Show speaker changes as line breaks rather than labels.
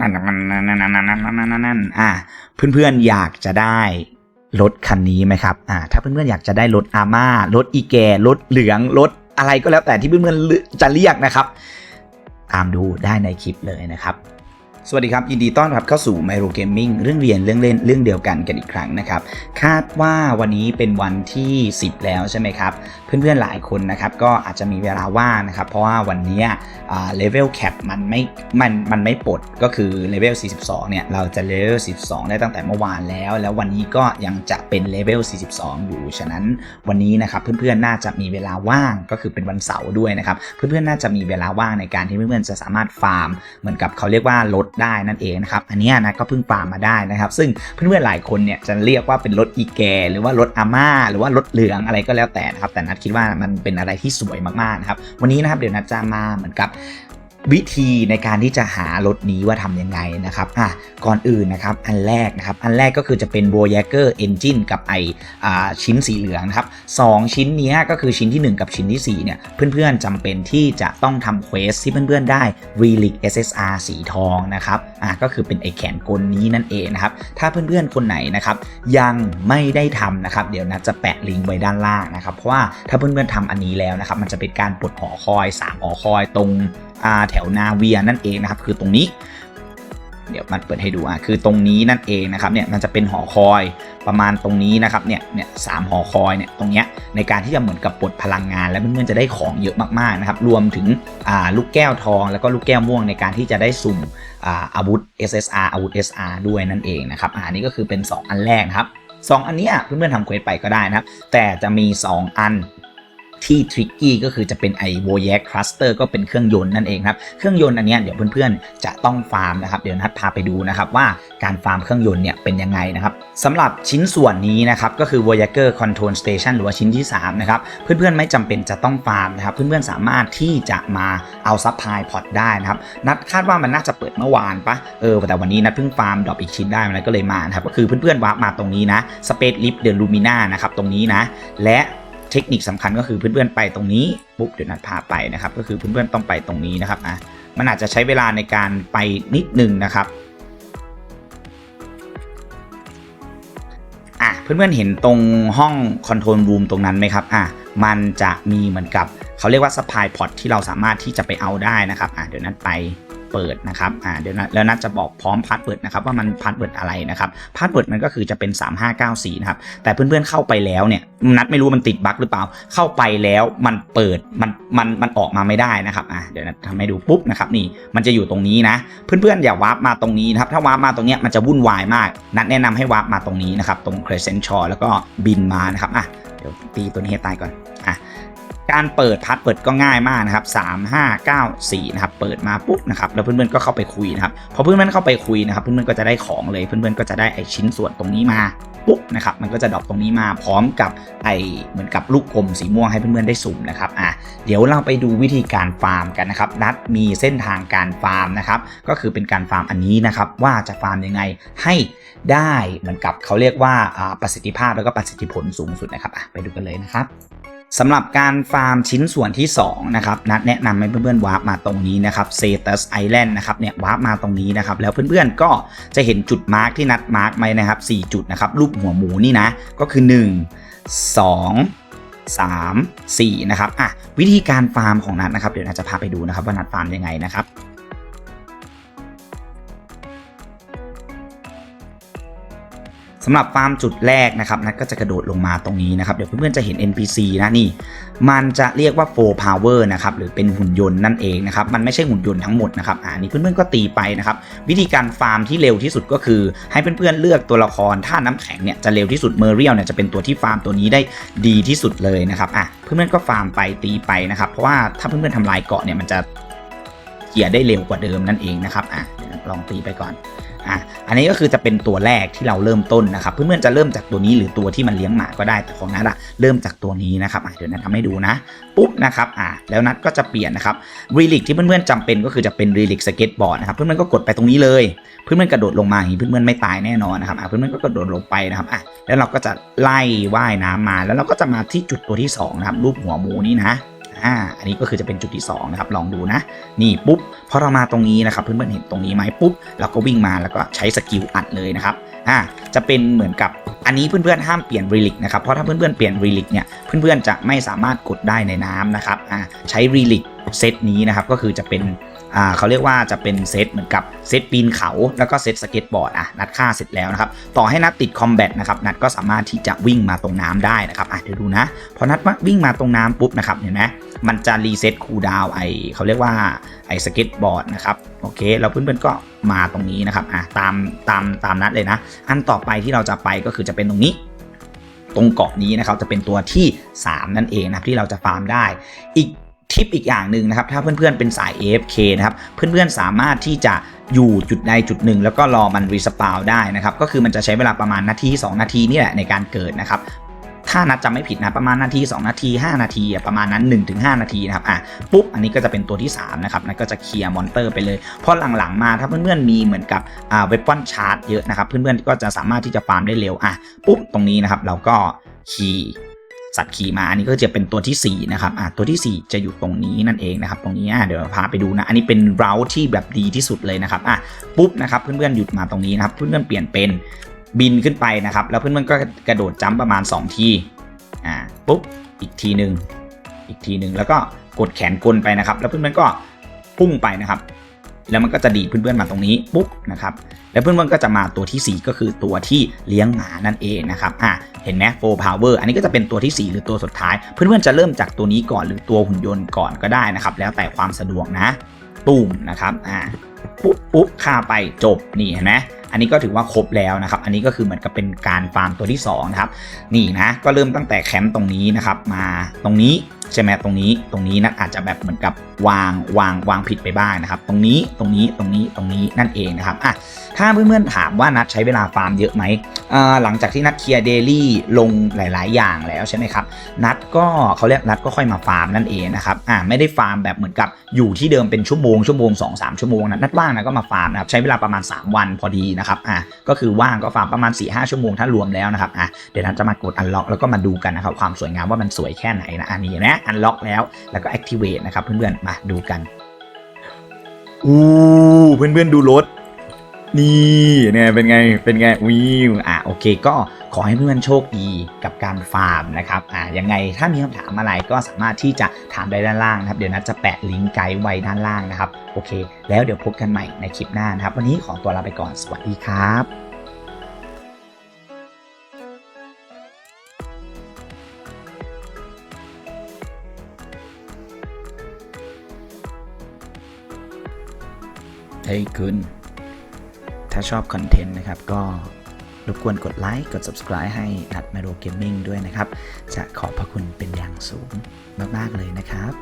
นั่นนั่นนั่นนั่นนั่นนั่นอะเพื่อนๆอยากจะได้รถคันนี้ไหมครับอ่าถ้าเพื่อนๆอยากจะได้รถอาม่ารถอีแกรถเหลืองรถอะไรก็แล้วแต่ที่เพื่อนๆจะเรียกนะครับ ตามดูได้ในคลิปเลยนะครับ สวัสดีครับ ยินดีต้อนรับเข้าสู่ m y r o Gaming เรื่องเรียนเรื่องเล่นเรื่องเดียวกันกันอีกครั้งนะครับ คาดว่าวันนี้เป็นวันที่ 10 แล้วใช่ไหมครับ เพื่อนๆหลายคนนะครับก็อาจจะมีเวลาว่างนะครับ เพราะว่าวันนี้เลเวลแคปมันไม่มันมันไม่ปลดก็คือเลเวล 42 เนี่ย เราจะเลเวล 42 ได้ตั้งแต่เมื่อวานแล้ว แล้ววันนี้ก็ยังจะเป็นเลเวล 42 อยู่ ฉะนั้นวันนี้นะครับเพื่อนๆน่าจะมีเวลาว่างก็คือเป็นวันเสาร์ด้วยนะครับเพื่อนๆน่าจะมีเวลาว่างในการที่เพื่อนๆจะสามารถฟาร์มเหมือนกับเขาเรียกว่าลดได้นั่นเองนะครับอันนี้นะก็เพิ่งปาร์มมาได้นะครับ ซึ่งเพื่อนๆหลายคนเนี่ยจะเรียกว่าเป็นรถอีแก หรือว่ารถอาม่า หรือว่ารถเหลืองอะไรก็แล้วแต่นะครับแต่นัดคิดว่ามันเป็นอะไรที่สวยมากๆนะครับวันนี้นะครับเดี๋ยวนัดจะมาเหมือนกับ วิธีในการที่จะหารถนี้ว่าทำยังไงนะครับอะก่อนอื่นนะครับอันแรกนะครับอันแรกก็คือจะเป็น Voyager Engine กับไออ่าชิ้นสีเหลืองนะครับสองชิ้นนี้ก็คือชิ้นที่ 1 กับชิ้นที่ 4 เนี่ยเพื่อนๆจำเป็นที่จะต้องทำเควสที่เพื่อนๆได้ Relic SSR สีทองนะครับอะก็คือเป็นไอแขนกลนี้นั่นเองนะครับถ้าเพื่อนๆคนไหนนะครับยังไม่ได้ทำนะครับเดี๋ยวนัดจะแปะลิงก์ไว้ด้านล่างนะครับเพราะว่าถ้าเพื่อนๆทำอันนี้แล้วนะครับมันจะเป็นการปลดหอคอย3หอคอยตรง แถวนาเวียนั่นเองนะครับ คือตรงนี้ เดี๋ยวมันเปิดให้ดูอะคือตรงนี้นั่นเองนะครับเนี่ยมันจะเป็นหอคอยประมาณตรงนี้นะครับเนี่ยเนี่ยสามหอคอยเนี่ยตรงเนี้ยในการที่จะเหมือนกับปลดพลังงาน และเพื่อนๆจะได้ของเยอะมากๆนะครับรวมถึงอ่าลูกแก้วทอง แล้วก็ลูกแก้วม่วงในการที่จะได้สุ่มอ่าอาวุธ SSR อาวุธ SR ด้วยนั่นเองนะครับอ่านี่ก็คือเป็น 2 อันแรกครับสองอันนี้เพื่อนๆทำเควสไปก็ได้นะครับ แต่จะมี 2 อัน ที่ทริกกี้ก็คือจะเป็นไอโวแยกคลัสเตอร์ก็เป็นเครื่องยนต์นั่นเองครับ เครื่องยนต์อันนี้เดี๋ยวเพื่อนๆ จะต้องฟาร์มนะครับ เดี๋ยวนัดพาไปดูนะครับว่าการฟาร์มเครื่องยนต์เนี่ยเป็นยังไงนะครับสำหรับชิ้นส่วนนี้นะครับก็คือ Voyager Control Station หรือว่าชิ้นที่ 3 นะครับ เพื่อนๆ ไม่จำเป็นจะต้องฟาร์มนะครับ เพื่อนๆ สามารถที่จะมาเอาซัพพลายพอร์ตได้นะครับ นัดคาดว่ามันน่าจะเปิดเมื่อวานปะเออแต่วันนี้นัดเพิ่งฟาร์มดรอปอีกชิ้นได้มันก็เลยมานะครับก็คือเพื่อนๆวาร์ปมาตรงนี้นะ Space Lift The Lumina นะครับตรงนี้นะและ เทคนิคสำคัญก็คือเพื่อนๆไปตรงนี้ปุ๊บเดี๋ยวนัดพาไปนะครับก็คือเพื่อนๆต้องไปตรงนี้นะครับอะมันอาจจะใช้เวลาในการไปนิดนึงนะครับอะเพื่อนๆเห็นตรงห้องคอนโทรลรูมตรงนั้นไหมครับอะมันจะมีเหมือนกับเขาเรียกว่าสปายพอตที่เราสามารถที่จะไปเอาได้นะครับอะเดี๋ยวนัดไป เปิดนะครับอ่าเดี๋ยวนะแล้วนัดจะบอกพร้อมพาสเวิร์ดนะครับว่ามันพาสเวิร์ดอะไรนะครับพาสเวิร์ดมันก็คือจะเป็น 3594นะครับแต่เพื่อนๆเข้าไปแล้วเนี่ยนัดไม่รู้มันติดบั๊กหรือเปล่า เข้าไปแล้วมันเปิดมันมันมันออกมาไม่ได้นะครับอะเดี๋ยวนัดทำให้ดูปุ๊บนะครับนี่มันจะอยู่ตรงนี้นะ เพื่อนๆอย่าวาร์ปมาตรงนี้นะครับถ้าวาร์ปมาตรงเนี้ยมันจะวุ่นวายมาก นัดแนะนำให้วาร์ปมาตรงนี้นะครับตรง Crescent Shore แล้วก็บินมานะครับอะเดี๋ยวตีตัวนี้ให้ตายก่อน การเปิดพัดเปิดก็ง่ายมากนะครับ3 5 9 4นะครับเปิดมาปุ๊บนะครับแล้วเพื่อนๆก็เข้าไปคุยนะครับพอเพื่อนๆเข้าไปคุยนะครับเพื่อนๆก็จะได้ของเลยเพื่อนๆก็จะได้ไอชิ้นส่วนตรงนี้มาปุ๊บนะครับมันก็จะดรอปตรงนี้มาพร้อมกับไอเหมือนกับลูกกลมสีม่วงให้เพื่อนๆได้สุ่มนะครับอะเดี๋ยวเราไปดูวิธีการฟาร์มกันนะครับนัดมีเส้นทางการฟาร์มนะครับก็คือเป็นการฟาร์มอันนี้นะครับว่าจะฟาร์มยังไงให้ได้เหมือนกับเขาเรียกว่าประสิทธิภาพแล้วก็ประสิทธิผลสูงสุดนะครับอะไปดูกันเลยนะครับ สำหรับการฟาร์มชิ้นส่วนที่2นะครับนัดแนะนำให้เพื่อนๆวาร์ปมาตรงนี้นะครับเซตัสไอแลนด์นะครับเนี่ยวาร์ปมาตรงนี้นะครับแล้วเพื่อนๆก็จะเห็นจุดมาร์กที่นัดมาร์กไว้นะครับ4จุดนะครับรูปหัวหมูนี่นะก็คือ 1 2 3 4นะครับอะวิธีการฟาร์มของนัดนะครับเดี๋ยวนัดจะพาไปดูนะครับว่านัดฟาร์มยังไงนะครับ สำหรับฟาร์มจุดแรกนะครับนัดก็จะกระโดดลงมาตรงนี้นะครับเดี๋ยวเพื่อนๆจะเห็น NPC นะนี่ มันจะเรียกว่า4 power นะครับหรือเป็นหุ่นยนต์นั่นเองนะครับมันไม่ใช่หุ่นยนต์ทั้งหมดนะครับอ่านี่เพื่อนๆก็ตีไปนะครับวิธีการฟาร์มที่เร็วที่สุดก็คือ ให้เพื่อนๆเลือกตัวละครท่าน้ำแข็งเนี่ยจะเร็วที่สุดเมอร์เรียลเนี่ยจะเป็นตัวที่ฟาร์มตัวนี้ได้ดีที่สุดเลยนะครับอะเพื่อนๆก็ฟาร์มไปตีไปนะครับเพราะว่าถ้าเพื่อนๆทำลายเกาะเนี่ยมันจะเกียร์ได้เร็วกว่าเดิมนั่นเองนะครับอะลองตีไปก่อน อะอันนี้ก็คือจะเป็นตัวแรกที่เราเริ่มต้นนะครับ เพื่อนๆจะเริ่มจากตัวนี้หรือตัวที่มันเลี้ยงหมาก็ได้ แต่ของนัดอะเริ่มจากตัวนี้นะครับอะเดี๋ยวนัดทำให้ดูนะปุ๊บนะครับอะแล้วนัดก็จะเปลี่ยนนะครับรีลิกที่เพื่อนๆจำเป็นก็คือจะเป็นรีลิกสเก็ตบอร์ดนะครับเพื่อนๆก็กดไปตรงนี้เลย เพื่อนๆกระโดดลงมาอย่างนี้เพื่อนๆไม่ตายแน่นอนนะครับอะเพื่อนๆก็กระโดดลงไปนะครับอะแล้วเราก็จะไล่ว่ายน้ำมา แล้วเราก็จะมาที่จุดตัวที่สองนะครับรูปหัวหมูนี่นะ อ่า อันนี้ก็คือจะเป็นจุดที่สองนะครับ ลองดูนะ นี่ปุ๊บ พอเรามาตรงนี้นะครับ เพื่อนๆเห็นตรงนี้ไหมปุ๊บ เราก็วิ่งมาแล้วก็ใช้สกิลอัดเลยนะครับ อ่า จะเป็นเหมือนกับอันนี้เพื่อนๆห้ามเปลี่ยนรีลิกนะครับ เพราะถ้าเพื่อนๆเปลี่ยนรีลิกเนี่ย เพื่อนๆจะไม่สามารถกดได้ในน้ำนะครับ อ่า ใช้รีลิกเซตนี้นะครับ ก็คือจะเป็น อ่าเขาเรียกว่าจะเป็นเซตเหมือนกับเซตปีนเขา แล้วก็เซตสเก็ตบอร์ดอะนัดฆ่าเสร็จแล้วนะครับต่อให้นัดติดคอมแบทนะครับนัดก็สามารถที่จะวิ่งมาตรงน้ำได้นะครับอะเดี๋ยวดูนะพอนัดว่าวิ่งมาตรงน้ำปุ๊บนะครับเห็นไหมมันจะรีเซ็ตคูลดาวไอเขาเรียกว่าไอสเก็ตบอร์ดนะครับโอเคแล้วเพื่อนๆก็มาตรงนี้นะครับอะตามตามตามนัดเลยนะ อันต่อไปที่เราจะไปก็คือจะเป็นตรงนี้ตรงเกาะนี้นะครับจะเป็นตัวที่ 3 นั่นเองนะที่เราจะฟาร์มได้ อีก ทิปอีกอย่างหนึ่งนะครับ ถ้าเพื่อนๆเป็นสาย AFK นะครับ เพื่อนๆสามารถที่จะอยู่จุดใดจุดหนึ่ง แล้วก็รอมันรีสปาวได้นะครับ ก็คือมันจะใช้เวลาประมาณนาที 2 นาทีนี่แหละในการเกิดนะครับถ้านัดจำไม่ผิดนะประมาณนาที 2 นาที 5 นาทีประมาณนั้น 1-5 นาทีนะครับอะปุ๊บอันนี้ก็จะเป็นตัวที่ 3 นะครับนั่นก็จะเคลียร์มอนเตอร์ไปเลย เพราะหลังๆมาถ้าเพื่อนๆมีเหมือนกับอ่าเวปอนชาร์จเยอะนะครับ เพื่อนๆก็จะสามารถที่จะฟาร์มได้เร็วอะปุ๊บตรงนี้นะครับเราก็คีย์ สัตว์ขี่มาอันนี้ก็จะเป็นตัวที่4นะครับอะตัวที่ 4 จะอยู่ตรงนี้นั่นเองนะครับตรงนี้อะเดี๋ยวพาไปดูนะ อันนี้เป็นเราที่แบบดีที่สุดเลยนะครับอะปุ๊บนะครับเพื่อนๆหยุดมาตรงนี้นะครับเพื่อนๆเปลี่ยนเป็นบินขึ้นไปนะครับ แล้วเพื่อนๆก็กระโดดจัมป์ประมาณ 2 ทีอ่าปุ๊บอีกทีหนึ่งอีกทีหนึ่งแล้วก็กดแขนกลไปนะครับ แล้วเพื่อนๆก็พุ่งไปนะครับ แล้วมันก็จะดีดเพื่อนๆมาตรงนี้ปุ๊บนะครับแล้วเพื่อนๆก็จะมาตัวที่ 4 ก็คือตัวที่เลี้ยงหมานั่นเองนะครับอะเห็นไหมโฟพาวเวอร์อันนี้ก็จะเป็นตัวที่ 4 หรือตัวสุดท้าย เพื่อนๆจะเริ่มจากตัวนี้ก่อนหรือตัวหุ่นยนต์ก่อนก็ได้นะครับ แล้วแต่ความสะดวกนะตุ่มนะครับอะปุ๊บปุ๊บฆ่าไปจบนี่เห็นไหมอันนี้ก็ถือว่าครบแล้วนะครับ อันนี้ก็คือเหมือนกับเป็นการฟาร์มตัวที่2นะครับ นี่นะ ก็เริ่มตั้งแต่แคมป์ตรงนี้นะครับ มาตรงนี้ ใช่ไหมตรงนี้ตรงนี้นะอาจจะแบบเหมือนกับวางวางวางผิดไปบ้างนะครับ ตรงนี้ตรงนี้ตรงนี้ตรงนี้นั่นเองนะครับอะถ้าเพื่อนๆถามว่านัดใช้เวลาฟาร์มเยอะไหมอ่าหลังจากที่นัดเคลียร์เดลี่ลงหลาย ๆ อย่างแล้วใช่ไหมครับ นัดก็เขาเรียกนัดก็ค่อยมาฟาร์มนั่นเองนะครับอ่าไม่ได้ฟาร์มแบบเหมือนกับอยู่ที่เดิมเป็นชั่วโมงชั่วโมง2 3ชั่วโมงนะนัดว่างนะก็มาฟาร์มนะครับใช้เวลาประมาณ 3 วันพอดีนะครับอ่าก็คือว่างก็ฟาร์มประมาณ4-5ชั่วโมงถ้ารวมแล้วนะครับอ่าเดี๋ยวนัดจะมากดอันล็อกแล้วก็มาดูกันนะครับความสวยงามว่ามันสวยแค่ไหนนะอันนี้นะอันล็อกแล้ว แล้วก็ activate นะครับเพื่อนๆ มาดูกัน อู้เพื่อนๆ ดูรถ นี่เนี่ยเป็นไง เป็นไงวิวอะโอเค ก็ขอให้เพื่อนโชคดีกับการฟาร์มนะครับอะยังไงถ้ามีคำถามอะไรก็สามารถที่จะถามได้ด้านล่างนะครับ เดี๋ยวนัทจะแปะลิงก์ไกด์ไว้ด้านล่างนะครับ โอเค แล้วเดี๋ยวพบกันใหม่ในคลิปหน้านะครับ วันนี้ขอตัวลาไปก่อน สวัสดีครับ ฮ้ยคุณ ถ้าชอบคอนเทนต์นะครับก็รบกวนกดไลค์ กด subscribe ให้อัดมาโดเกมมิ่งด้วยนะครับ จะขอบพระคุณเป็นอย่างสูงมาก ๆ เลยนะครับ